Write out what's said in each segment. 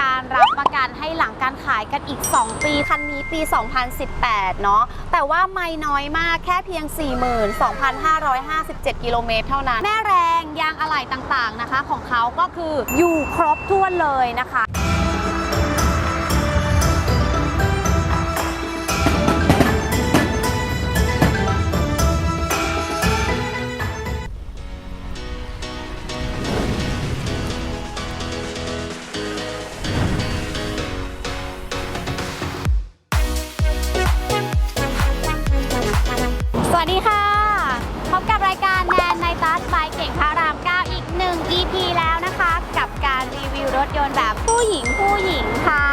การรับประกันให้หลังการขายกันอีก 2 ปี คันนี้ปี 2018 เนาะแต่ว่าไม่น้อยมากแค่เพียง 42,557 กิโลเมตรเท่านั้น แม่แรงยางอะไหล่ต่างๆนะคะ ของเขาก็คืออยู่ครบถ้วนเลยนะคะ EP แล้วนะคะกับการรีวิวรถยนต์แบบผู้หญิงผู้หญิงค่ะ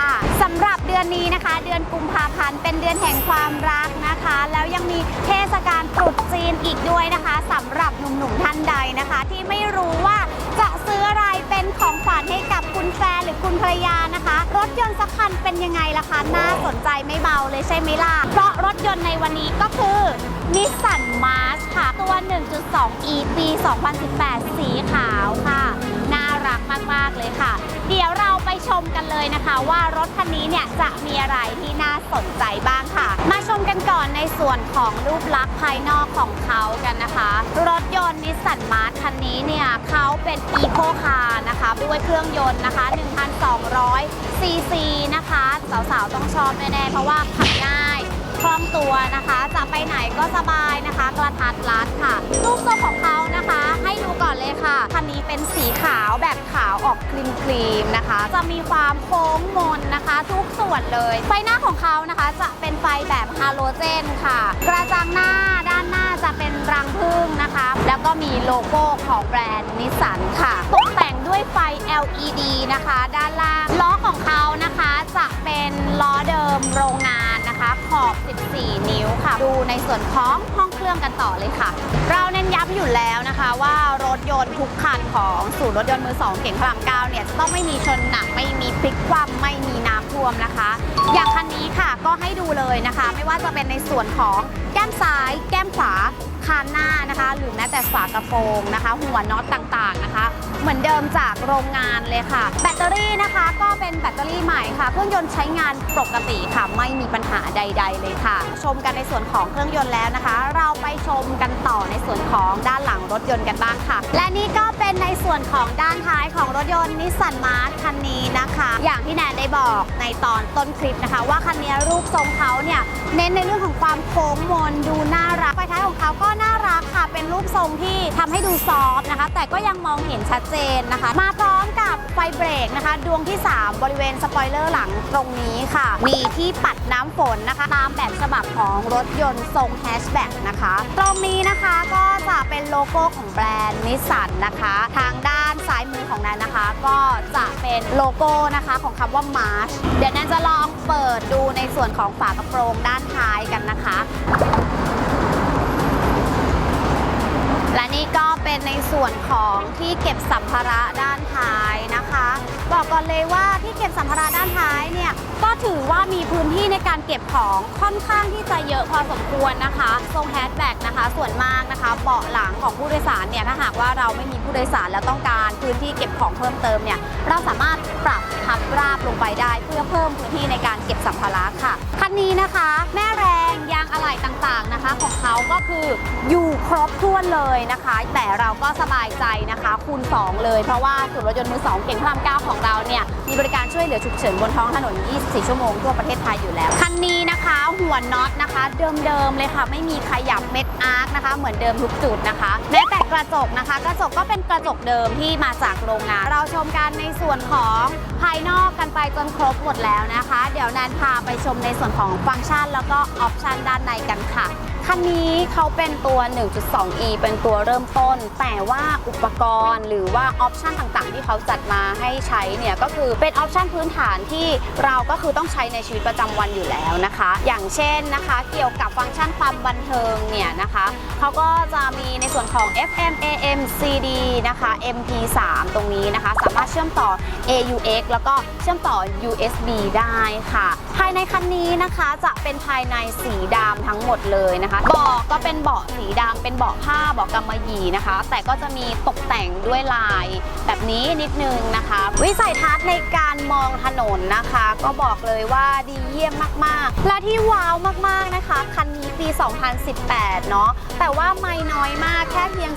สำหรับเดือนนี้นะคะ เดือนกุมภาพันธ์เป็นเดือนแห่งความรักนะคะ แล้วยังมีเทศกาลตรุษจีนอีกด้วยนะคะสำหรับหนุ่มๆท่านใดนะคะ ที่ไม่ักคันเป็นยังไงล่ะคะ น่าสนใจไม่เบาเลยใช่ไหมล่ะ เพราะรถยนต์ในวันนี้ก็คือนิสสันมาร์สค่ะ ตัว 1.2 e ปี 2018 สีขาวค่ะ น่ารักมาก ๆ เลยค่ะ เดี๋ยวเราไปชมกันเลยนะคะ ว่ารถคันนี้เนี่ยจะมีอะไรที่น่าสนใจบ้างค่ะ มาชมกันก่อนในส่วนของรูปลักษณ์ภายนอกของเขากันนะคะ นิสสันมาร์สคันนี้เนี่ยเขาเป็นอีโคคาร์นะคะ ด้วยเครื่องยนต์นะคะ1,200ซีซีนะคะ สาวๆ ต้องชอบแน่ๆ เพราะว่าขับง่ายคล่องตัวนะคะ จะไปไหนก็สบายนะคะ กระทัดรัดค่ะรูปทรงของเขานะคะ ให้ดูก่อนเลยค่ะคันนี้เป็นสีขาวแบบขาวออกครีมครีมๆนะคะ จะมีความโค้งมนนะคะ ทุกส่วนเลย ไฟหน้าของเขานะคะจะเป็นไฟแบบฮาโลเจนค่ะ กระจังหน้า ก็มีโลโก้ของแบรนด์นิสสันค่ะ ตกแต่งด้วยไฟ LED นะคะ ด้านล่าง ล้อของเขานะคะจะเป็นล้อเดิมโรงงาน นะคะขอบ 14 นิ้วค่ะ ดูในส่วนของห้องเครื่องกันต่อเลยค่ะ เราเน้นย้ำอยู่แล้วนะคะว่ารถยนต์ทุกคันของศูนย์รถยนต์มือสองเก่งพระรามเก้าเนี่ยต้องไม่มีชนหนักไม่มีพลิกคว่ำไม่มีน้ำท่วมนะคะ อย่างคันนี้ค่ะก็ให้ดูเลยนะคะ ไม่ว่าจะเป็นในส่วนของแก้มซ้าย แก้มขวาคานหน้านะคะ หรือแม้แต่ฝากระโปรงนะคะ หัวน็อตต่างๆนะคะ เหมือนเดิมจากโรงงานเลยค่ะ แบตเตอรี่นะคะก็เป็นแบตเตอรี่ใหม่ค่ะ เครื่องยนต์ใช้งานปกติค่ะ ไม่มีปัญหาใด ๆ เลยค่ะ ชมกันในส่วนของเครื่องยนต์แล้วนะคะ เราไปชมกันต่อในส่วนของด้านหลังรถยนต์กันบ้างค่ะ และนี่ก็เป็นในส่วนของด้านท้ายของรถยนต์นิสสันมาร์คันนี้นะคะ อย่างที่แนนได้บอกในตอนต้นคลิปนะคะ ว่าคันนี้รูปทรงเขาเนี่ยเน้นในเรื่องของความโค้งมนดูน่ารักไฟท้ายของเขาก็น่ารักค่ะ เป็นรูปทรงที่ทำให้ดูซอฟต์นะคะ แต่ก็ยังมองเห็นชัดเจนนะคะ มาพร้อมกับไฟเบรกนะคะ ดวงที่ 3 บริเวณสปอยเลอร์หลังตรงนี้ค่ะ มีที่ปัดน้ำฝนนะคะ ตามแบบฉบับของรถยนต์ทรงแฮชแบ็กนะคะ ตรงนี้นะคะก็จะเป็นโลโก้ของแบรนด์นิสสันนะคะ ทางด้านซ้ายมือของแนนนะคะ ก็จะเป็นโลโก้นะคะของคำว่า March เดี๋ยวแนนจะลองเปิดดูในส่วนของฝากระโปรงด้านท้ายกันนะคะ และนี่ก็เป็นในส่วนของที่เก็บสัมภาระด้านท้ายนะคะ บอกก่อนเลยว่าที่เก็บสัมภาระด้านท้ายเนี่ยก็ถือว่ามีพื้นที่ในการเก็บของค่อนข้างที่จะเยอะพอสมควรนะคะทรงแฮชแบ็กนะคะส่วนมากนะคะเบาะหลังของผู้โดยสารเนี่ยถ้าหากว่าเราไม่มีผู้โดยสารแล้วต้องการพื้นที่เก็บของเพิ่มเติมเนี่ยเราสามารถปรับ พับราบลงไปได้ เพื่อเพิ่มพื้นที่ในการเก็บสัมภาระค่ะ คันนี้นะคะ แม่แรงยางอะไหล่ต่างๆนะคะ ของเขาก็คืออยู่ครบถ้วนเลยนะคะ แต่เราก็สบายใจนะคะคูณ 2 เลย เพราะว่าศูนย์รถยนต์มือ2เก่งพระราม9ของเราเนี่ยมีบริการช่วยเหลือฉุกเฉินบนท้องถนน 24 ชั่วโมงทั่วประเทศไทยอยู่แล้ว คันนี้นะคะหัวน็อตนะคะ เดิมๆเลยค่ะ ไม่มีขยับเม็ดอาร์คนะคะ เหมือนเดิมทุกจุดนะคะแม้แต่กระจกนะคะ กระจกก็เป็นกระจกเดิมที่มาจากโรงงาน เราชมกันในส่วนของภายนอกกันไปจนครบหมดแล้วนะคะ เดี๋ยวแนนพาไปชมในส่วนของฟังก์ชัน แล้วก็ออปชันด้านในกันค่ะคันนี้เขาเป็นตัว 1.2e เป็นตัวเริ่มต้น แต่ว่าอุปกรณ์หรือว่าออปชันต่างๆ ที่เขาจัดมาให้ใช้เนี่ยก็คือเป็นออปชันพื้นฐานที่เราก็คือต้องใช้ในชีวิตประจำวันอยู่แล้วนะคะ อย่างเช่นนะคะ เกี่ยวกับฟังก์ชันความบันเทิงเนี่ยนะคะเขาก็จะมีในส่วนของ FM AM CD นะคะ MP3 ตรงนี้นะคะ สามารถเชื่อมต่อ AUX แล้วก็เชื่อมต่อ USB ได้ค่ะ ภายในคันนี้นะคะจะเป็นภายในสีดำทั้งหมดเลยนะคะเบาะก็เป็นเบาะสีดำเป็นเบาะผ้าเบาะกำมะหยี่นะคะ แต่ก็จะมีตกแต่งด้วยลาย แบบนี้นิดนึงนะคะ วิสัยทัศน์ในการมองถนนนะคะ ก็บอกเลยว่าดีเยี่ยมมากๆ และที่ว้าวมากๆนะคะ คันนี้ปี 2 0 2018 เนาะ แต่ว่าไม่น้อยมากแค่เพียง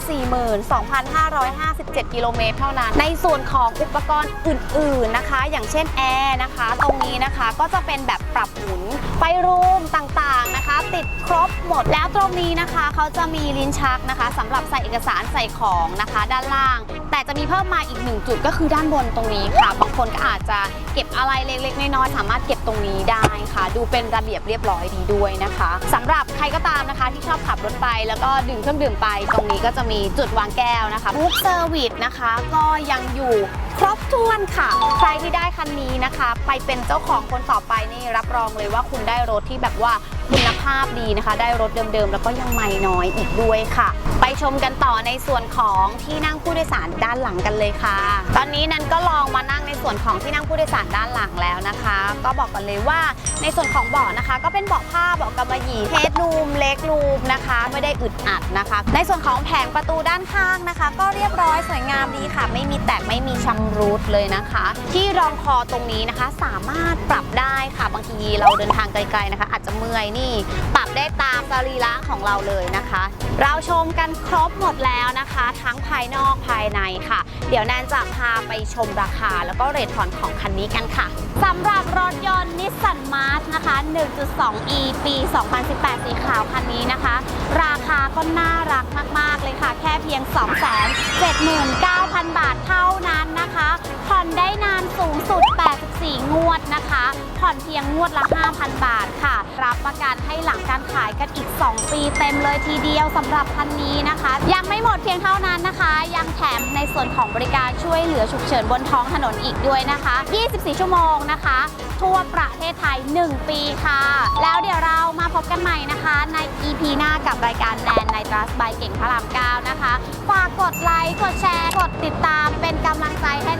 42,557 กิโลเมตรเท่านั้น ในส่วนของอุปกรณ์อื่น ๆนะคะ อย่างเช่นแอร์นะคะ ตรงนี้นะคะก็จะเป็นแบบปรับหมุนไฟรูมต่างๆนะคะ ติดครบหมดแล้วตรงนี้นะคะเขาจะมีลิ้นชักนะคะสำหรับใส่เอกสารใส่ของนะคะ ด้านล่าง แต่จะมีเพิ่มมาอีกหนึ่งจุดก็คือด้านบนตรงนี้ค่ะ บางคนก็อาจจะเก็บอะไรเล็กๆน้อยๆสามารถเก็บตรงนี้ได้ค่ะ ดูเป็นระเบียบเรียบร้อยดีด้วยนะคะสำหรับใครก็ตามนะคะที่ชอบขับรถไปแล้วก็ดื่มเครื่องดื่มไป ตรงนี้ก็จะมีจุดวางแก้วนะคะบุ๊กเซอร์วิสนะคะ ก็ยังอยู่ครบถ้วนค่ะ ใครที่ได้คันนี้นะคะ ไปเป็นเจ้าของคนต่อไปนี่รับรองเลยว่าคุณได้รถที่แบบว่า คุณภาพดีนะคะ ได้รถเดิมๆ แล้วก็ยังไม่น้อยอีกด้วยค่ะ ไปชมกันต่อในส่วนของที่นั่งผู้โดยสารด้านหลังกันเลยค่ะ ตอนนี้นั้นก็ลองมานั่งในส่วนของที่นั่งผู้โดยสารด้านหลังแล้วนะคะ ก็บอกกันเลยว่าในส่วนของเบาะนะคะ ก็เป็นเบาะผ้าเบาะกำมะหยี่เฮดรูมเล็กรูมนะคะ ไม่ได้อึดอัดนะคะ ในส่วนของแผงประตูด้านข้างนะคะ ก็เรียบร้อยสวยงามดีค่ะ ไม่มีแตกไม่มีชำรุดเลยนะคะ ที่รองคอตรงนี้นะคะสามารถปรับได้ค่ะ ทีเราเดินทางไกลๆนะคะ อาจจะเมื่อยนี่ปรับได้ตามสรีระของเราเลยนะคะ เราชมกันครบหมดแล้วนะคะ ทั้งภายนอกภายในค่ะ เดี๋ยวแนนจะพาไปชมราคา แล้วก็เรทผ่อนของคันนี้กันค่ะสำหรับรถยนต์นิสสันมาร์นะคะ 1.2e ปี 2018 สีขาวคันนี้นะคะ ราคาก็น่ารักมากๆเลยค่ะ แค่เพียง 279,000 บาทเท่านั้นนะคะผ่อนได้นานสูงสุด 84งวดนะคะ ผ่อนเพียงงวดละ 5,000 บาทค่ะ รับประกันให้หลังการขายกันอีก 2 ปีเต็มเลยทีเดียวสำหรับคันนี้นะคะ ยังไม่หมดเพียงเท่านั้นนะคะ ยังแถมในส่วนของบริการช่วยเหลือฉุกเฉินบนท้องถนนอีกด้วยนะคะ 24 ชั่วโมงนะคะ ทั่วประเทศไทย 1 ปีค่ะ แล้วเดี๋ยวเรามาพบกันใหม่นะคะ ใน EP หน้ากับรายการแนนในตรัสบายเก่งพระราม9นะคะ ฝากกดไลค์ กดแชร์ กดติดตามเป็นกำลังใจให้